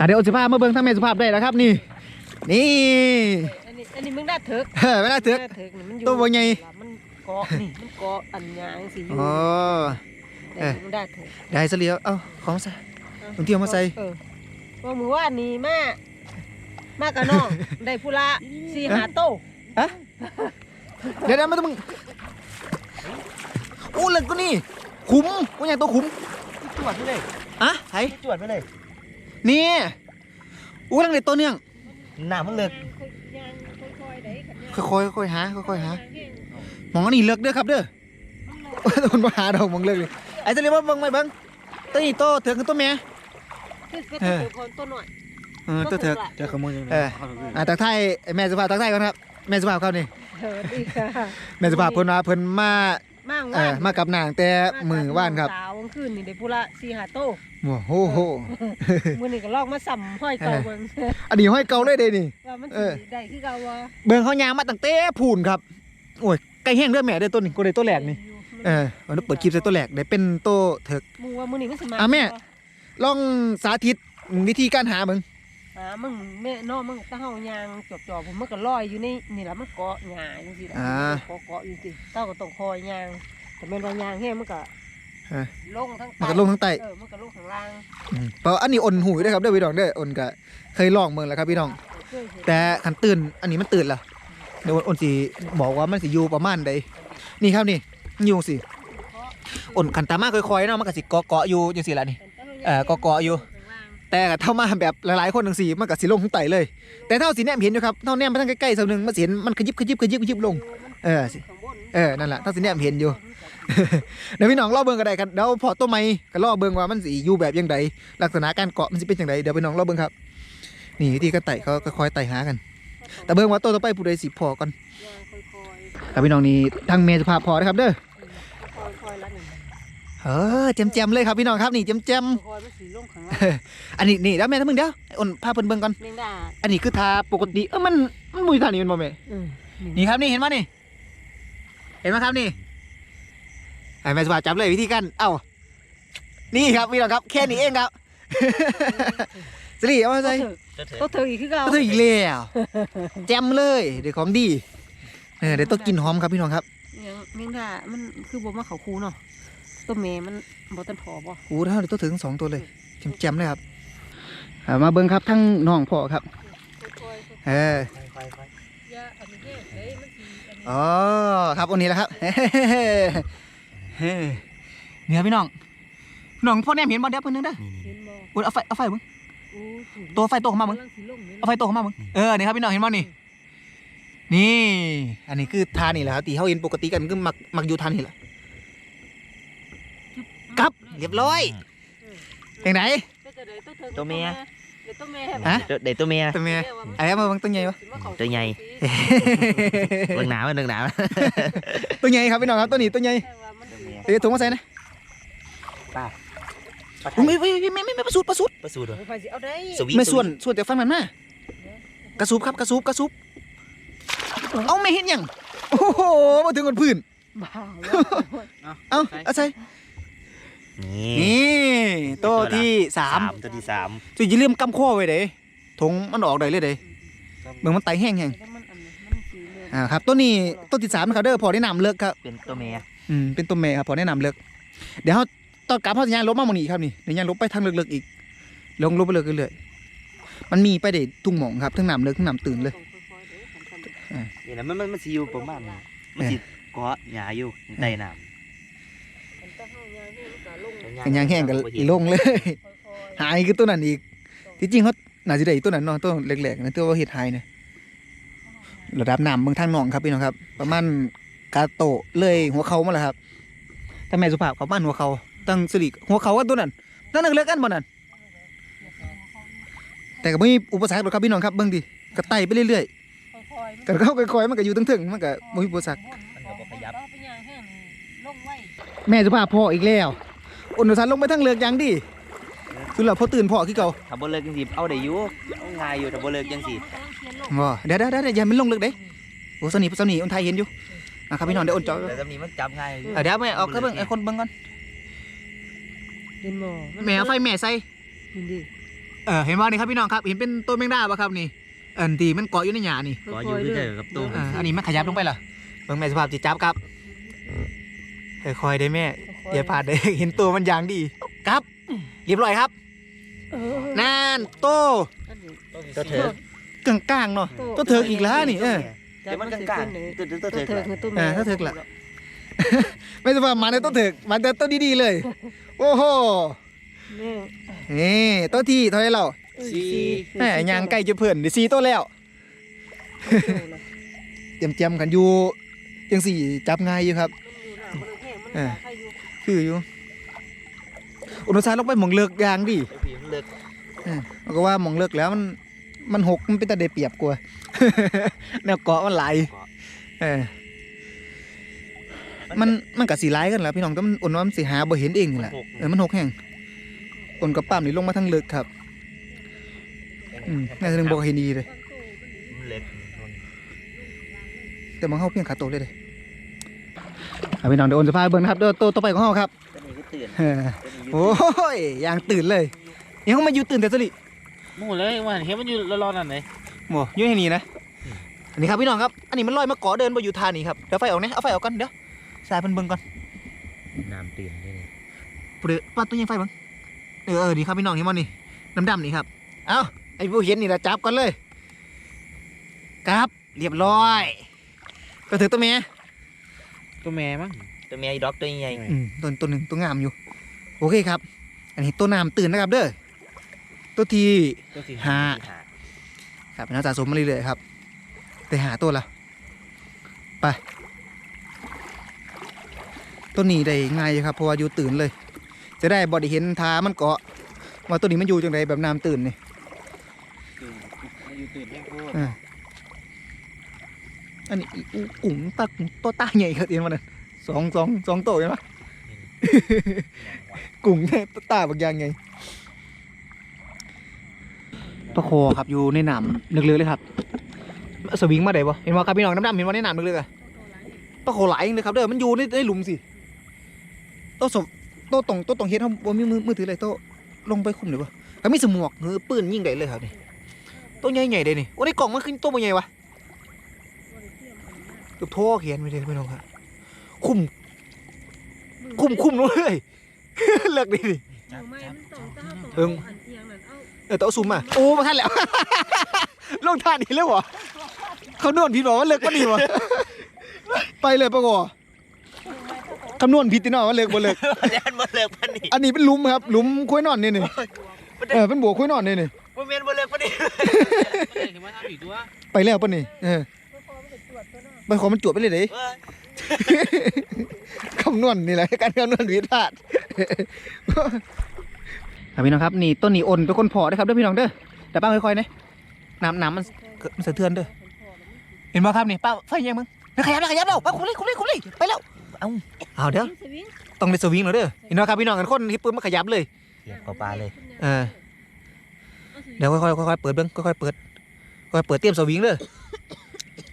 ค่ะเดี๋ยวสิภาพมาเบิ่งทั้งแม่สุภาพได้แล้วครับ นี่ นี่อันนี้อันนี้มึงได้เถิกเฮ้ยเวลาเถือก ได้เถิกนี่มันอยู่ตัวบ่ใหญ่ มันเกาะนี่มันเกาะอันยางสิอยู่อ๋อ แต่มึงได้เถิกได้ซะแล้วเอ้าของใส่ผมเที่ยวมาใส่ เออว่ามือว่านี่มามากับน้อง ได้ผู้ละสี่หาโตฮะเดี๋ยวเดี๋ยวไม่ต้องมึงอู้เลิกก็นี่ขุมกูอยากตัวขุมจวดไปเลยอะไผจวดไปเลย นี่อู้เรื่องเด็ดตัวเนื่องหน้ามันเลิกค่อยๆค่อยๆหาค่อยๆหาหมองอันนี้เลิกเด้อครับเด้อโดนมาหาดอกหมองเลิกเลยไอ้จะเรียกว่าเบิ่งไหมเบิ่งตัวนี้โตเถือกกับตัวแม่คือก็ตัวคนตัวหน่อยเออตัวเถือกจะขโมยยังไงเอออะตักไทายไอ้แม่สุภาพตักไทายก่อนครับแม่สุภาพครับนี่เออดีค่ะแม่สุภาพเพิ่นว่าเพิ่นมามากเอ่อมากับนางแต่มือว่านครับสาวกลางคืนนี่ได้ผู้ละสี่หาโต โอ้โหโหมื้อนี้ก็ลองมาสัมห้อยเก่าเบิ่งอันนี้ห้อยเก่าเลยเด้นี่ว่ามันเอสิอได้คือเก่าว่าเบิ่งเขายางมาตั้งแต่พูนครับโอ้ยไก่แห้งเด้อแม่เด้อตัวนี้กูได้ตัวแรกนี่เออวันนี้เปิดคลิปใส่ตัวแรกได้เป็นโตเถิกมึงว่ามื้อนี้มันสิมาอะแม่ลองสาธิตวิธีการหาเบิ่งอ่ามึงแม่น้องมึงตาเฮายางจอบๆผมมันก็ลอยอยู่ในนี่ล่ะมันเกาะหญ้าจังซี่ล่ะเกาะเกาะอยู่สิเต้าก็ต้องคอยยางแต่แม่นว่ายางแห้งมันก็ เออ ลงทั้งมันก็ลงทั้งใต้ เออมันก็ลงข้างล่างอืมเพราะอันนี้อ่อนหูอยู่เด้อครับเด้อพี่น้องเด้ออ่อนก็เคยลองเบิ่งแล้วครับพี่น้อง เคยเห็นแต่ขันตื่นอันนี้มันตื่นละเดี๋ยวอ่อนสิบอกว่ามันสิอยู่ประมาณใดนี่ครับนี่มันอยู่สิอ่อนขันตามมาค่อยๆเนาะมันก็สิเกาะเกาะอยู่จังซี่ล่ะนี่ เออเกาะๆอยู่ แต่ก็เท่ามาแบบหลายๆคนจังซี่มันก็สิลงทั้งไตเลย แต่เท่าสิแนมเห็นอยู่ครับเท่าแนมไปทางใกล้ๆสักหนึงมันสิเห็นมันขยิบขยิบขยิบขยิบลง เออสิข้างบนเออนั่นแหละเท่าสิแนมเห็นอยู่ เดี๋ยวพี่น้องรอเบิ่งก็ได้ครับเดี๋ยวพอตัวใหม่ก็รอเบิ่งว่ามันสิอยู่แบบยังไงลักษณะการเกาะมันสิเป็นจังไดเดี๋ยวพี่น้องรอเบิ่งครับ นี่วิธีการไต่เขาก็คอยไต่หากัน แต่เบิ่งว่าตัวต่อไปผู้ใดสิพอก่อนยางค่อยครับพี่น้องนี่ทางเมย์จะพาพอนะครับเด้อๆค่อยๆแล้วนี่เออแจมๆเลยครับพี่น้องครับนี่แจมค่อยๆมันสิลงข้างล่างๆอันนี้นี่แล้วแม่ทั้งมึงเดี๋ยวอ่อนพาเพิ่นเบิ่งก่อนแมงดาอันนี้คือทาปกติเออมันมันมุยทานี่แมันบ่แม่อืมนี่ครับนี่เห็นไหมนี่เห็นไหมครับนี่ ไอ้แม่สวัสดิ์จับเลยวิธีการเอ้านี่ครับพี่น้องครับแค่นี้เองครับสิริเอามาใส่จะเถก็อะถืออีกคือเก่าก็ถึงอีกแล้วแจมเลยเดี๋ยวของดีเออเดี๋ยวต้องกินหอมครับพี่น้องครับยังแมงดามันคือบ่มาเขาคูเนาะตัวแม่มันบ่ตันพอบ่โอ้เท่าเดี๋ยวต้องถึงสองตัวเลยแจมๆเลยครับอ่ามาเบิ้งครับทั้งน้องพ่อครับค่อยเออค่อยๆๆอย่าอันนี้แห้งเด้มันสิอันนี้อ๋อครับวันนี้แหละครับ เฮ้เนี่ยพี่น้องน้องพ่อแนมเห็นบ่เดี๋ยวเพิ่นนึงเด้อนี่นี่เห็นบ่อุ๊ยเอาไฟเอาไฟเบิ่งโอ้ถูกตัวไฟตกเข้ามามึงกำลัสิลงนี่เอาไฟตกเข้ามามึงเออนี่ครับพี่น้องเห็นบ่นี่ นี่ อันนี้คือทานี่แหละครับตีเขาเห็นปกติกันก็มักมักอยู่ทานี่แหละครับเรียบร้อยเป็นไหนก็จะได้ตัวเธอตัวเมียเดี๋ยวตัวแม่ฮะเดี๋ยวเดี๋ยวตัวเมีย ตัวเมียไอ้มาเบังตัวใหญ่ปะตัวใหญ่เรื่องหนาวเรื่องหนาวตัวใหญ่ครับพี่น้องครับตัวนี้ตัวใหญ่ เดี๋ยวถุงมาใส่นะป้าไม่ไม่ไม่ไม่ไม่ไม่ประสูดประสูดประสูดเหรอไปสิเอาได้สวีทไม่ส่วนส่วนจากฟังมันมากระสูบครับกระสูบกระสูบเอาไม่เห็นหยังโอ้โหมาถึงคนพื้นบ้าเอาเอาใส่นี่นี่ตัวที่สามตัวที่สามจุอย่าลืมกำข้อไว้เด้ทงมันออกได้เลยเด้เบิ่งมันไตแห้งแห้งแล้วมันอันนี้มันสีเหลืองอ่าครับตัวนี้ตัวที่สามนะครับเด้อพอแนะนำเลิกครับเป็นตัวเมีย อืมเป็นตัวแม่ครับพอแนะนำเลิกเดี๋ยวเขาตอนกลับเขาจะย่างลบมาหมองนี้ครับนี่เดี๋ยวย่างลบไปทางเลิกๆอีกลงลบไปเลยเรื่อยๆมันมีไปได้ทุ่งหมองครับทั้งน้ำเลิกทั้งน้ำตื่นเลย นี่นะมันมันมันสิอยู่ประมาณนี้มันสิเกาะหญ้าอยู่ใต้น้ำกันย่างแห้งกันอีลงเลย หายคือตัวนั้นอีก ที่จริงเขาน่าจะได้อีกตัวนั้นเนาะตัวเล็กๆนะตัวว่าเห็ดหายเนี่ยระดับน้ำเมืองทางหนองครับพี่น้องครับ ประมาณ กาโตะเลยหัวเขามาแล้วครับถ้าแม่สุภาพเขาบ้านหัวเขาตั้งสิริหัวเขาว่าตัวนั้นนั่นนึงเล็กกันบ่นั่นแต่ก็ไม่มีอุปสรรคหรอกครับพี่น้องครับเบิ่งดิก็ไต่ไปเรื่อยๆก็เข้าค่อยๆมันก็อยู่ถึงๆมันก็ไม่มีอุปสรรคมันก็บ่ขยับแม่สุภาพพ่ออีกแล้วอุณสันลงไปทั้งเลือกยังดิสุดแล้วพอตื่นพ่อคือเก่าถ้าบ่เลิกจังสิเอาได้อยู่เอาง่ายอยู่ถ้าบ่เลิกจังสิบ่เดี๋ยวเดี๋ยวเดี๋ยวอย่ามันลงเลือกเด้โอ้สนีสนีอนไทยเห็นอยู่ นะครับพี่น้องเดี๋ยวอนจอยแต่ตำนี้มันจับง่ายอยู่เดี๋ยวแม่ออกก็เบิ่งไอ้คนเบิ่งก่อนเห็นบ่แม่เอาไฟแม่ใส่เห็นดิเออเห็นว่านี่ครับพี่น้องครับเห็นเป็นต้นแมงดาป่ะครับนี่อันที่มันเกาะอยู่ในหญ้านี่ก็อยู่คือเจอกับตู้เอออันนี้มันขยับลงไปเหรอเบิ่งแม่สภาพจิตจับครับค่อยๆได้แม่อย่าพลาดได้เห็นตัวมันอย่างดีครับเรียบร้อยครับเออนั่นโตอันนี้ตัวเถิดกลางๆเนาะตัวเถิกอีกแล้วนี่เออ เดี๋ยวมันกลางๆตัวตัวตัวเถิดเถิกคือตัวเอแม่อถ้าเถิกล่ะไม่ใช่ว่ามันในต้นเถิกมันแต่ต้นดีๆเลย โอ้โหนี่นี่ต้นที่เท่าไหรเราสี่แหมยางไก่จะเพื่อนได้สี่ตัวแล้วเตรียมเจียมๆกันอยู่ยังสี่จับง่ายอยู่ครับเออคืออยู่อุณหภูมิลงไปหมองเลิกยางดิไอ้ผีมันเลิกเออมันก็ว่าหมองเลิกแล้วมัน มันหกมันเป็นตาเดเปรียบกว่าแนวเกาะมันไหลายเออมันมันกับสีไล่กันแหล้วพี่น้องแต่มันอุ่นว่ามันสีหาบ่เห็นเองนี่แหละเออมันหกแห่งอุ่นกับป้ามนี่ลงมาทั้งเลิกครับอืมน่าจะนึงบอกเห็นดีเลยมันเล็กแต่มันเข้าเพียงขาโตเลยเลยเอาพี่น้องเดี๋ยวโอนจะพาเบิ้งนะครับเดี๋ยวตัวต่อไปของเขาครับตัวนี้ก็ตื่นเออตัวนี้อยู่โอ้ยอย่างตื่นเลยยังเขามาอยู่ตื่นแต่สลิ หมู่เลยว่าเห็นมันอยู่ร้อนๆนั่นเลยโม่อยู่ที่นี่นะอันนี้ครับพี่น้องครับอันนี้มันลอยมาเกาะเดินไปอยู่ทานี่ครับเดี๋ยวไฟออกนะเอาไฟออกก่อนเดี๋ยวสายเพิ่นเบิ่งก่อนน้ำตื่นนี่ปุ๊บปัดตัวยังไฟเบิ่งเออเออดีครับพี่น้องเห็นมั้นี่ดำๆนี่ครับเอ้าไอ้ผู้เห็นนี่ละจับก่อนเลยครับเรียบร้อยก็ถือตัวเมียตัวแม่มั้งตัวเมียด็อกตัวใหญ่อืมตัวตัวหนึ่งตัวงามอยู่ โอเคครับ อันนี้ตัวน้ำตื่นนะครับเด้อ ตัวที่ ตัวสีห้า ครับเป็นนักสะสมมาเรื่อยๆครับ แต่หาตัวละไปตัวนี้ได้ง่ายอยู่ครับเพราะว่าอยู่ตื่นเลย จะได้บอดเห็นทามันเกาะว่าตัวนี้มันอยู่จังไดแบบน้ำตื่นนี่มันอยู่ตื่นแห้งโคตรอ่าอันนี้อีอูกุ๋งตากุ๋งตัวตาใหญ่ครับเอ็นวันนั้นสองสองสองโตใช่ไหม กุ๋งเนี่ยตัวตาบางอย่างไง ปลาโคครับอยู่ในน้ำลึกๆเลยครับ สวิงมาได้ปะเห็นว่าครับพี่น้องน้ำๆเห็นว่าในน้ำลึกๆอะปลาโคหลายเลยครับเด้อมันอยู่ในในหลุมสิโต๊ะศพโต๊ะตรงโต๊ะตรงเฮ็ดเขาบ่มีมือมือถือเลยโต๊ะลงไปคุมเลยวะก็มีสมวกหรือปืนยิงได้เลยครับนี่โต๊ะใหญ่ๆเลยนี่โอ้ในกล่องมันขึ้นโต๊ะมันใหญ่วะเกือบโท่อเขียนไปเลยพี่น้องครับคุมคุมคุมเลยเลิกดิเอิง เออแต่เอาซูมมาโอ้มาทันแล้ว ลงท่านี้แล้วเหรอเขานวณผิดบอกว่าเลิกก็ดีวะไปเลยปะกอคำนวณผิดติเนาะว่าเลิกบ่เลิกแล่นมาเลิกพันนี่อันนี้เป็นหลุมครับหลุมคุ้ยนอนนี่นี่เออเป็นบัวคุ้ยนอนนี่นี่บ่แม่นบ่เลิกพันนี่เห็นว่าทำอีกตัวไปแล้วปะนี่เออไปขอมันจวดไปเลยเด้คำนวณนี่แหละการคำนวณผิดพลาด ครับพี่น้องครับนี่ต้นนี้อ่อนเป็นคนเพอนะครับเด้อพี่น้องเด้อแต่ป้าค่อยๆนะน้ำน้ำมันมันสะเทือนเด้อเห็นไหมครับนี่ป้าไฟยังมึงเฮ้ยขยับแล้วขยับแล้วป้าคุเลยคุเลยคุเลยไปแล้วเอาเอาเดี๋ยวต้องได้สวิงแล้วเด้อเห็นไหมครับพี่น้องกันคนที่ปืนมาขยับเลยเสียบกับปลาเลยเออเดี๋ยวค่อยๆค่อยๆเปิดเบิ้งค่อยๆเปิดค่อยๆเปิดเตรียมสวิงเด้อ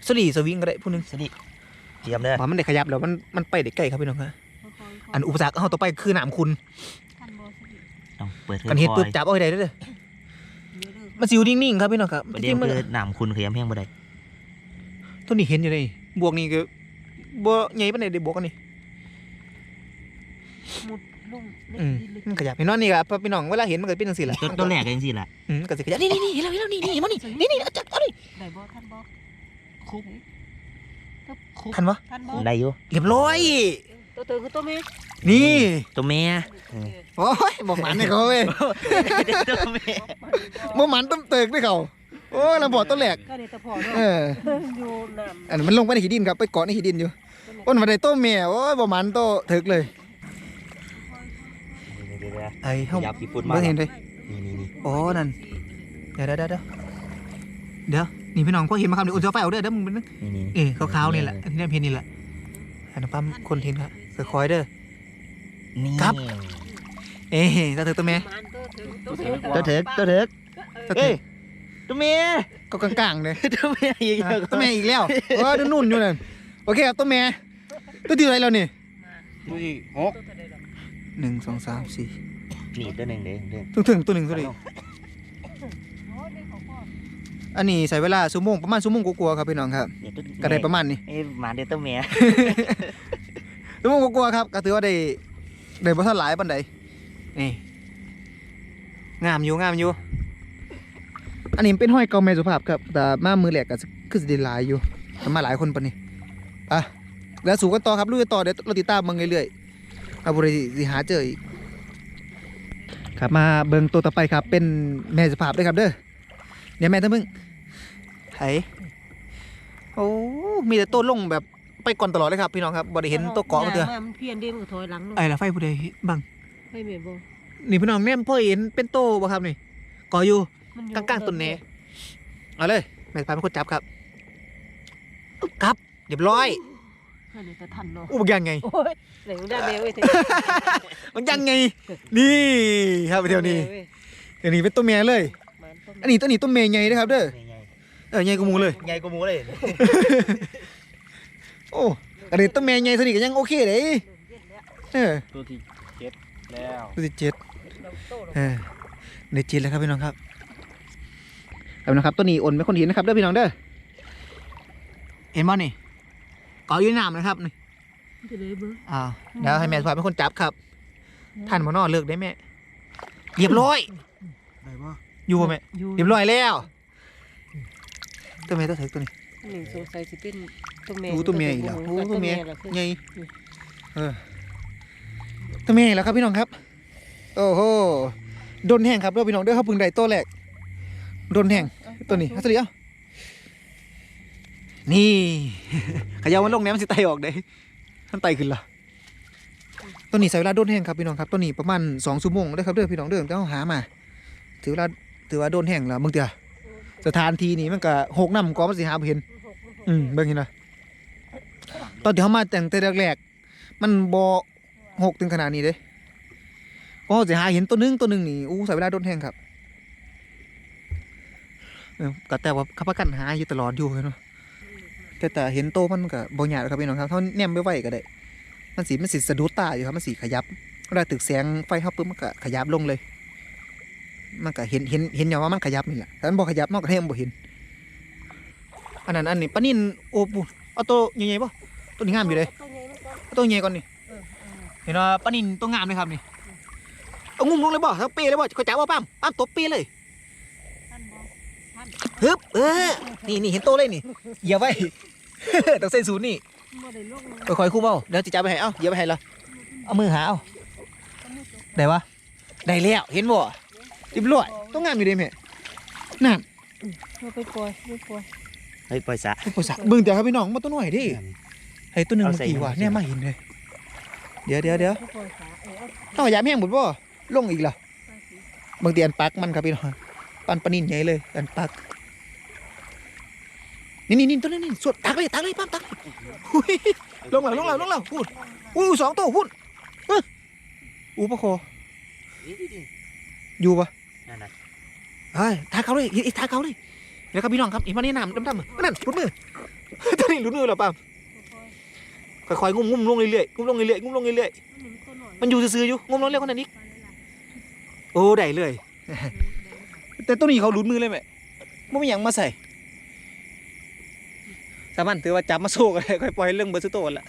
สลีสวิงก็ได้ผู้หนึงสนิทเตรียมเด้อว่ามันได้ขยับแล้วมันมันไปได้ใกล้ครับพี่น้องครับอันอุปสรรคเอาต่อไปคือหนามคุณ ต้องเปิดกันเฮ็ดปุ๊บจับเอาให้ได้เด้อมันสิอยู่นิ่งๆครับพี่น้องครับประจเดี๋ริยวงๆมันคือน้ำคุณขยำแห้งบ่ได้ต้นนี้เห็นอยู่นี่บวกนี่ก็บ่ใหญ่ปานใดได้บวกกันนี่มุดลงอืมมันขยับเห็นว่านี่ครับพี่น้องเวลาเห็นมันก็เป็นจังซี่แหละต้นต้นแรกก็จังซี่ล่ะอืมก็สิขยับนี่นี่นี่เห็นแล้วเห็นแล้วนี่นี่เห็นบ่นี่นี่นี่เอาจับเอาดิได้บ่ท่านบ่คุบคุบทันวะท่านบ่ได้อยู่เรียบร้อย ตัวเถิกคือตัวแม่นี่ตัวแม่โอ้ยบ่หมันให้เขาเว้ยตัวแม่บ่หมันต้มเติกด้วยเขาโอ้ยลำบากต้นแหลกก็นี่ตะพอเนาะเอออยู่น้ำอันนั้นมันลงไปในหินดินครับไปเกาะในหินดินอยู่อ้นมาได้โต้แม่โอ้ยบ่หมันโตถึกเลยเดี๋ยวไอ้เฮาๆยับญี่ปุ่นมาเบิ่งเห็นเลยนี่นี่นี่โอ้นั่นเดี๋ยวเดี๋ยวเดี๋ยวเดี๋ยวนี่พี่น้องพวกเห็นมาครับนี่อุ่นเสื้อไฟเอาเด้อเด้อมึงเป็นนึงนี่นี่เออขาวๆนี่แหละอันที่นั่นเพนนี่แหละอันนั้นปั๊มคนเทนครับ คอยๆเด้อ นี่ครับ เอ้ยตาถึกตัวแม่มันตัวเถิกตัวเถิกตัวเถิกตาถึเอ้ยกตัวแม่ก็กลางๆเลยตัวแม่อีกอะตัวแม่อีกแล้วเออนุ่นๆอยู่นั่นโอเคครับตัวแม่ตัวที่อะไรแล้วนี่ดูสิหกหนึ่งสองสามสี่นี่ตัวหนึ่งเด้เด้ถึงถึงตัวหนึ่งตัวนี้อันนี้ใช้เวลาชั่วโมงประมาณชั่วโมงกว่าๆครับพี่น้องครับเดี๋ยวต้นก็ได้ประมาณนี้เอ้ยหมาเดี๋ยวต้นเมีย ชั่วโมกว่าๆครับก็ถือว่าได้ได้บ่เท่าหลายปานใดนี่งามอยู่งามอยู่ อันนี้เป็นห้อยเกาแม่สุภาพครับ แต่มามือแหลกก็คือสิได้หลายอยู่แต่มาหลายคนปานนี้อะแล้วสู่กันต่อครับลุยต่อเดี๋ยวเราติดตามมึงเรื่อยๆเอาบ่ได้สิหาเจออีกครับมาเบิ่งตัวต่อไปครับ เป็นแม่สุภาพด้วยครับเด้อเดี๋ยแม่ท่านมึงไผโอ้มีแต่ตัวลงแบบ ไปก่อนตลอดเลยครับพี่น้องครับบ่ได้เห็นตัวเกาะมาเถอะย่างมันเพี้ยนเด้มันก็ถอยหลังเนาะไอ้ละไฟผู้ใดบังไม่เหม็นบ่นี่พี่น้องแม่นพ่อเห็นเป็นโตบ่ครับนี่เกาะอยู่มันอยู่กลางๆต้นแหนเอาเลยแม่พายเป็นคนจับครับอึ๊บครับเรียบร้อยอันนี้แต่ทันเนาะอู้มันยังไงโอ้ยไหนมึงได้แมวเว้ยเถมันยังไง นี่ครับเดี๋ยวนี้เดี๋ยวนี้เป็นตัวเมียเลย อันนี้ตัวนี้ตัวเมียใหญ่นะครับเด้อใหญ่เออใหญ่กว่าหมูเลยใหญ่กว่าหมูเลย โอ้อันนี้ตัวเมียใหญ่ตัวนี้ก็ยังโอเคเลยเออตัวที่เจ็ดแล้วตัวที่เจ็ดเออในเจ็ดแล้วครับพี่น้องครับเอานะครับตัวนี้อ่อนไม่คนเห็นนะครับเด้อพี่น้องเด้อเห็นบ่นี่เกาะอยู่ในน้ำนะครับนี่จะเลยเบิ่งอ้าวเดี๋ยวให้แม่สวายเป็นคนจับครับท่านหมอนอเลือกได้แม่เรียบร้อยได้ปะอยู่บ่แม่อยู่เรียบร้อยแล้วตัวแม่ตัวเถิกตัวนี้ห นึ่งสงสัยสิเป็นตัวแม่โอ้ตัวเมียอีกแล้วโอ้ตัวเมียล่ะคือใหญ่เออตัวแม่แล้วครับพี่น้องครับ โอ้โหโดนแห้งครับเด้อพี่น้องเด้อเขาเพึ่งได้ตัวแรกโดนแห้งตัวนี้เอาตัวนี้เอานี่ขยาวมันลงแนวมันสิไตออกเด้มันไตขึ้นละตัวนี้ใช้เวลาโดนแห้งครับพี่น้องครับตัวนี้ประมาณสองชั่วโมงเด้อครับเด้อพี่น้องเด้อต้องหามาถือเวลาถือว่าโดนแห้งแล้วมึงเถอะสถานที่นี้มันก็หกน้ำก็มันสิหาบ่เห็น อืมเบิ่งเห็นนะตอนที่เขามาแต่งแต่แรกๆมันบ่หกถึงขนาดนี้เด้ก็สิหาเห็นตัวหนึงตัวหนึงนี่อู้ใส่เวลาโดนแห้งครับก็แต่ว่าเขาประกันหาอยู่ตลอดอยู่เนาะแต่แต่เห็นโตมันก็บ่ยากครับพี่น้องครับเท่าแนมไปไว้ก็ได้ มันสิมันสิสะดุดตาอยู่ครับมันสิขยับเวลาตึกแสงไฟเข้าปุ๊บมันก็ขยับลงเลย มันก็เห็นเห็นเห็นอย่างว่ามันขยับนี่แหละแต่มันบ่ขยับมันก็แทงบ่เห็น อันนั้นอันนี้ปลานินโอ้ปูเอาตัวใหญ่ๆป่ะตัวนี้งามอยู่เลยเอาตัวใหญ่ก่อนนี่เห็นว่าปลานินตัวงามเลยครับนี่เอางุ้มลงเลยบ่ทั้งปีเลยบ่เขาจับว่าปั้มปั้มตบปีเลยฮึบเออนี่นี่เห็นโตเลยนี่เหยียบไว้ต้องเส้นศูนย์นี่บ่ได้ลงค่อยๆคุ้มเอาเดี๋ยวจะจับไปให้เอ้าเหยียบไปให้ละเอามือหาเอาได้วะได้แล้วเห็นบ่เรียบร้อยตัวงามอยู่เลยแม่นั่นเอาไปปล่อยไปปล่อย เฮ้ยปล่อยสะ โอ้ยสักเบิ่งแต่ครับพี่น้องมาตัวหน่อยดิไอ้ตัวหนึ่งเอาเมื่อใส่กี้ว่ะหัวเนี่ยมาเห็นเลยเดี๋ยวเดี๋ยวเดี๋ยวไปปล่อยขาเออเอาต้องอย่าแม่งหมดบ่ลงอีกเหรอไปสิบางทีอันปักมันครับพี่น้องปันปลานินใหญ่เลยอันปักนี่นี่นี่ตัวนี้นี่สวดตักเลยตักเลยปั๊มตักเลยหุ้ยลงแล้วลงแล้วลงแล้วพูดอู้สองตัวพูดเอ้ยอู้ปะโคอยู่ปะนั่นน่ะ เฮ้ยทาเขาเลยอีทาเขาเลยเดี๋ยวครับพี่น้องครับอีมานี่น้ำดำๆนั่นหลุดมือตัวนี้หลุดมือเหรอปั๊มค่อยๆงุ้มงุ้มลงเรื่อยๆงุ้มลงเรื่อยๆงุ้มลงเรื่อยๆมันอยู่ซื่อๆอยู่งมลงเร็วขนาดนี้โอ้ได้เลย แต่ตัวนี้เขาหลุดมือเลยแม่ไม่มีหยังมาใส่สามันถือว่าจับมาสู้กันเลยค่อยปล่อยเรื่องเบอร์สโตนละ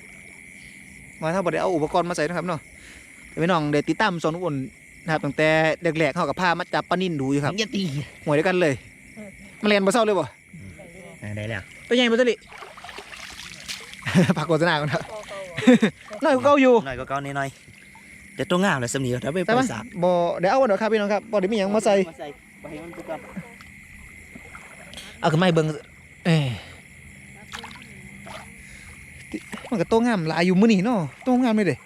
มาถ้าบ่ได้เอาอุปกรณ์มาใส่นะครับเนาะเดี๋ยวพี่น้องเดี๋ยวติดตามสอนอุบลนะครับตั้งแต่แรกๆเขากับพามาจับปลานิ่นดูอยู่ครับอย่าตีหวยด้วยกันเลย มาเรียนมาเศร้าเลยบ่อ่าได้แล้วตัวใหญ่มาตัวนี้ผักโฆษณากันครับ น้อยกว่าเก่าอยู่ หน่อยก็เก่านิดหน่อยแต่ตัวงามเลยสำนีถ้าไปปแต่ล่อว่ายสะบ่เดี๋ยวเอาวันเดี๋ยวครับพี่น้องครับบ่ได้มีหยังมาใส่มาใส่ไปให้มันไปก่อนเอาขึ้นมาให้เบิ่งเอ้ยติมันก็โตงามหลายอยู่มื้อนี้เนาะโตงามเลยเด้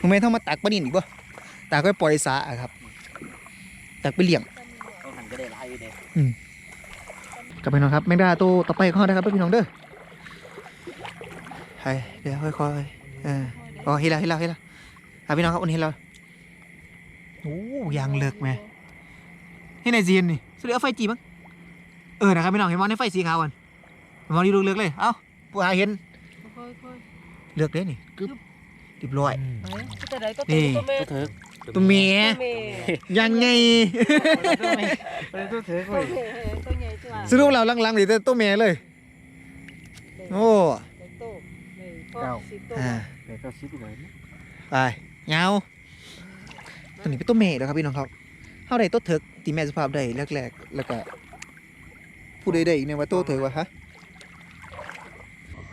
ทำไมต้องมาตักปลานินอีกบ่ตากไว้ปล่อยสาอะครับตักไปเลี้ยงเขาหันก็ ได้หลายอยู่เด้กลับไปน้องครับแมงดาตัวต่อไปของเขานะครับเด้อพี่น้องเด้อให้เดี๋ยวค่อยๆเอออ๋อเห็นแล้วเห็นแล้วเห็นแล้วอะพี่น้องครับวันนี้เห็นแล้วโอ้ยางเลิกแม่ให้ในจีนนี่สุดยอดไฟจีมั้งเออนะครับพี่น้องเห็นว่าในไฟสีขาวกันมองดีดูเลือกเลยเอ้าผู้หาเห็นค่อยๆเลือกได้นี่กึ๊บเรียบร้อยไปจะได้ก็นี่ตัวแม่ก็เถิก ตัวเมียตัวเมียยังไงไปตัวเถอะตัวเมียตัวใหญ่ตัวสรุปเราหลังๆนี่แต่ตัวเมียเลย โอ้เด็กโตเลยพ่อสิบโตอ่าแต่ก็ชิปเลยนะไปเงาตัวนี้เป็นตัวเมย์นะครับพี่น้องครับเฮาได้ตัวเถิกตีแม่สุภาพได้แรกๆแล้วก็ผู้ใดได้อีกเนี่ยว่าตัวเถิกวะฮะ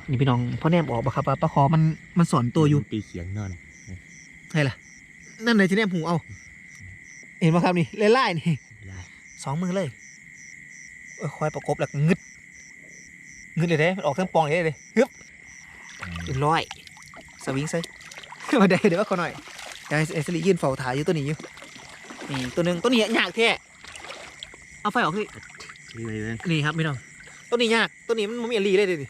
นี่พี่น้องพ่อแนมออกปะครับว่าปลาคอมันมันสอนตัวอยู่ตีเขียงนอนใช่ล่ะ นั่นเลยที่แนมหูเอา เห็นปะครับนี่ไล่ๆนี่ได้สองมือเลยเออคอยประกบแล้วก็งึดงึดเลยเด้มันออกทั้งปองเลยเด้ฮึบเรียบร้อยสวิงใส่มาได้เดี๋ยวเขาหน่อยยายเอสลียืนเฝ้าถ่ายอยู่ตัวนี้อยู่นี่ตัวหนึ่งตัวนี้ยากแท้เอาไฟออกสินี่เลยเว้ยนี่ครับพี่น้องตัวนี้ยากตัวนี้มันมันมีอลีเลยดิ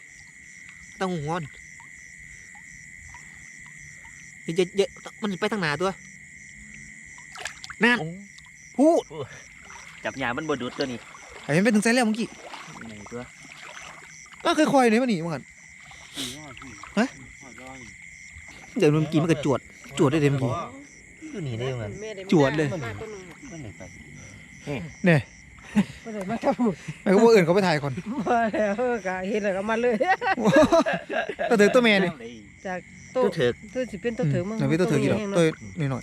ต้องหัวมันเยอะเยอะมันไปทางหนาตัว นั่นพูดจับยามันบดุดตัวนี้ไอ้มันเป็นถึงไซส์แล้วเมื่อกี้ไหนตัวก็เคยคอยเนี่ยมันหนีมันกันฮะเดี๋ยวมันกินมันก็จวด จวดได้เต็มทีตัวนี้ได้ยังไงจวดเลยมาตัวหนึงมันไหนไปเนี่ยมาเลยมาจับไอ้ก็พวกอื่นเขาไปถ่ายก่อนมาแล้วเออกะเห็นแล้วก็มาเลยตัวเถือตัวแม่นี่จากโตตัวเถิกตัวสิเป็นตัวเถิงมั้งหน่อยพี่ตัวเถือกี่ดอกแห้งตัวเนาะนิดหน่อย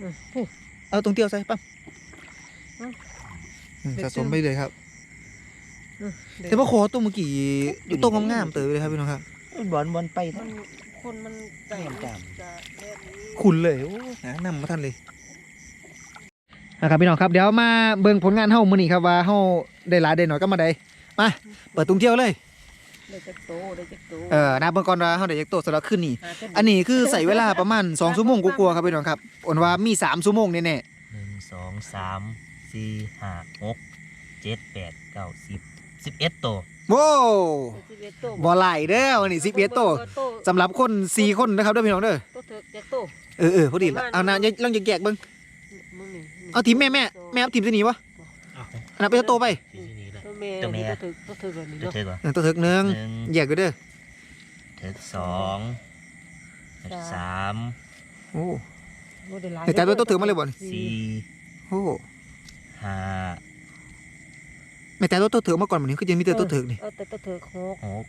อืมผู้ เอาตรงเตียวใส่ปั๊มอืมอืมสะสมไปเลยครับอืมเดี๋ยวแต่ว่าคอตัวเมื่อกี้อยู่ตรงงามๆเตยเลยครับพี่น้องครับบอลบอลไปมันคนมันใจแม่นจ้ะจะแบบนี้คุณเลยโอ้นะนำมาทันเลยนะครับพี่น้องครับเดี๋ยวมาเบิ่งผลงานเฮ้ามื้อนี้ครับว่าเฮ้าได้หลายได้น้อยก็มาได้มาเปิดตรงเที่ยวเลย ได้จักโตได้จักโตเออนะเบิ่งก่อนว่าเฮ้าได้ยักโตสำหรับคืนนี้หาเส้อันนี้คือใส่เวลาประมาณ2ชั่วโมงกว่าๆครับพี่น้องครับอ่อนว่ามี3ชั่วโมงแน่หนึ่งสองสามสี่ห้าหกเจ็ดแปดเก้าสิบสิบเอ็ดตัวๆโว้วสิบเอ็ดโตบ่หลายเด้อวันนี้11โตสำหรับคน4คนนะครับเด้อพี่น้องเด้อโตเถิกจักโตเออเออพอดีละเอานะอย่าลองอย่าแยกเบิ่งมึงนี่เอาทีมแม่แม่แม่เอาทีมตัวนี้วะอันนั้นไปเอาโตไปที่นี่ แหละตัวแม่ตัวแม่ตัวเถิกตัวเถิกแบบนี้ตัวเนาะเถิกเหรอเออตัวเถิกหนึ่งหนึ่ง แยกกันเด้อเถิกสองเถิกสามโอ้ บ่ได้หลายเดี๋ยวจับตัวเถิกมาเลยบ่นี่ สี่โอ้ห้าแม่แต่ตัวตัวเถิกมาก่อนมันนี้คือยังมีแต่ตัวเถิกนี่เออแต่ตัวเถิกหกหก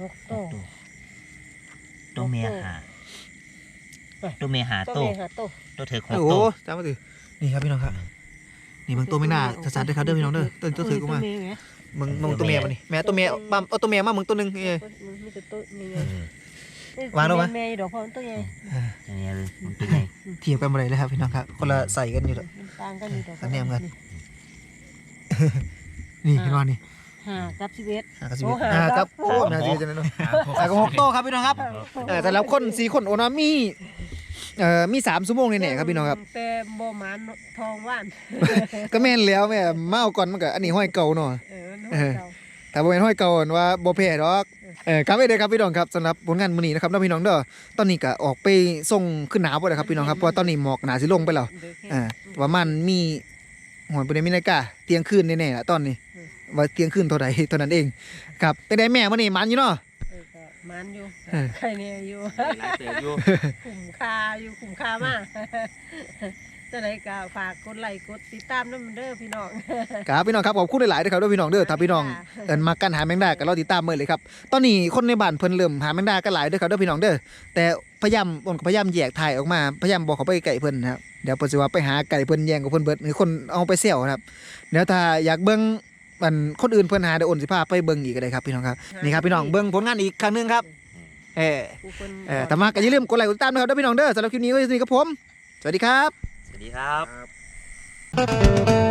หกโต ตัวตัวเมียหาตัวเมียหาตัวตัวแม่หาโตตัวเถิกหกโอ้โหตัวจ้ามาสินี่ครับพี่น้องครับ นี่เบิ่งตัวไม่น่าสัดๆเด้อครับเด้อพี่น้องเด้อตัวตัวเถิกก็มาตัวแแมึงมึงตัวเมียมานี่แม่ตัวเมียปั๊มเอาตัวเมียมามึงตัวหนึงเอ้ย มันมีแต่ตัวนี่ไงเออวางแล้ววะแม่ๆดอกเพราะมันตัวใหญ่ตัวเมียเลยมันเป็นไงเทียบกันบ่ได้เลยครับพี่น้องครับ คนละใส่กันอยู่แล้วมันต่างกันอยู่ดอกอันแนมกัน นี่พี่น้องนี่ห้ากับสิบเอ็ดหากับสิบโอ้เอ็ดหาอ่าคครัรับบ โอ้แม่ดีจังเลยเนาะอ่าก็หกโตครับพี่น้องครับเออแต่แล้วคนสี่คนโอนามี เอ่อมีสามชั่วโมงแน่ๆครับพี่น้องครับ แต่บ่หมานทองว่านก็แม่นแล้วแม่มาเอาก่อนมันก็อันนี้ห้อยเก่าเนาะ เออเออแต่บ่แม่นห้อยเก่าว่าบ่แพ้ดอกเออครับไปเด้อครับพี่น้องครับสำหรับผลงานมื้อนี้นะครับเนาะพี่น้องเด้อตอนนี้ก็ออกไปส่งขึ้นหนาวบ่ได้ครับพี่น้องครับเพราะว่าตอนนี้หมอกหนาสิลงไปแล้วอ่าว่ามันมีหวยบ่ได้มีนาฬิกาเที่ยงคืนแน่ๆล่ะตอนนี้ ว่าเที่ยงคืนเท่าใดเท่านั้นเอง ครับเป็นได้แม่มื้อนี้มันอยู่เนาะเออก็ห มันอยู่เออใครเนี่ยอยู่เตะอยู่คุ้มค่าอยู่คุ้มค่ามากจะได้ก็ฝากกดไลค์กดติดตามน้ำมันเด้อพี่น้องครับพี่น้องครับขอบคุณหลายๆเด้อครับเด้อพี่น้องเด้อถ้าพี่น้องเอินมากันหาแมงดากันเราติดตามเมื่อเลยครับตอนนี้คนในบ้านเพิ่นเริ่มหาแมงดากันหลายเด้อครับเด้อพี่น้องเด้อแต่พยายามผมก็พยายามแยกถ่ายออกมาพยายามบอกเขาไปไก่เพิ่นนะครับเดี๋ยวเพิ่นสิว่าไปหาไก่เพิ่นแย่งกับเพิ่นเบิดหรือคนเอาไปเสี่ยวนะครับเดี๋ยวถ้าอยากเบิ่ง มันคนอื่นเพิ่นหาเดี๋ยวโอนสิพาไปเบิ่งอีกก็ได้ครับพี่น้องครับนี่ครับพี่น้องเบิ่งผลงานอีกครั้งหนึงครับเออผู้คนเออแต่มาก็อย่าลืมกดไลค์กดติดตามนะครับเด้อพี่น้องเด้อสำหรับคลิปนี้ก็อยู่ที่นี่ครับผม สวัสดีครับ สวัสดีครับ ครับ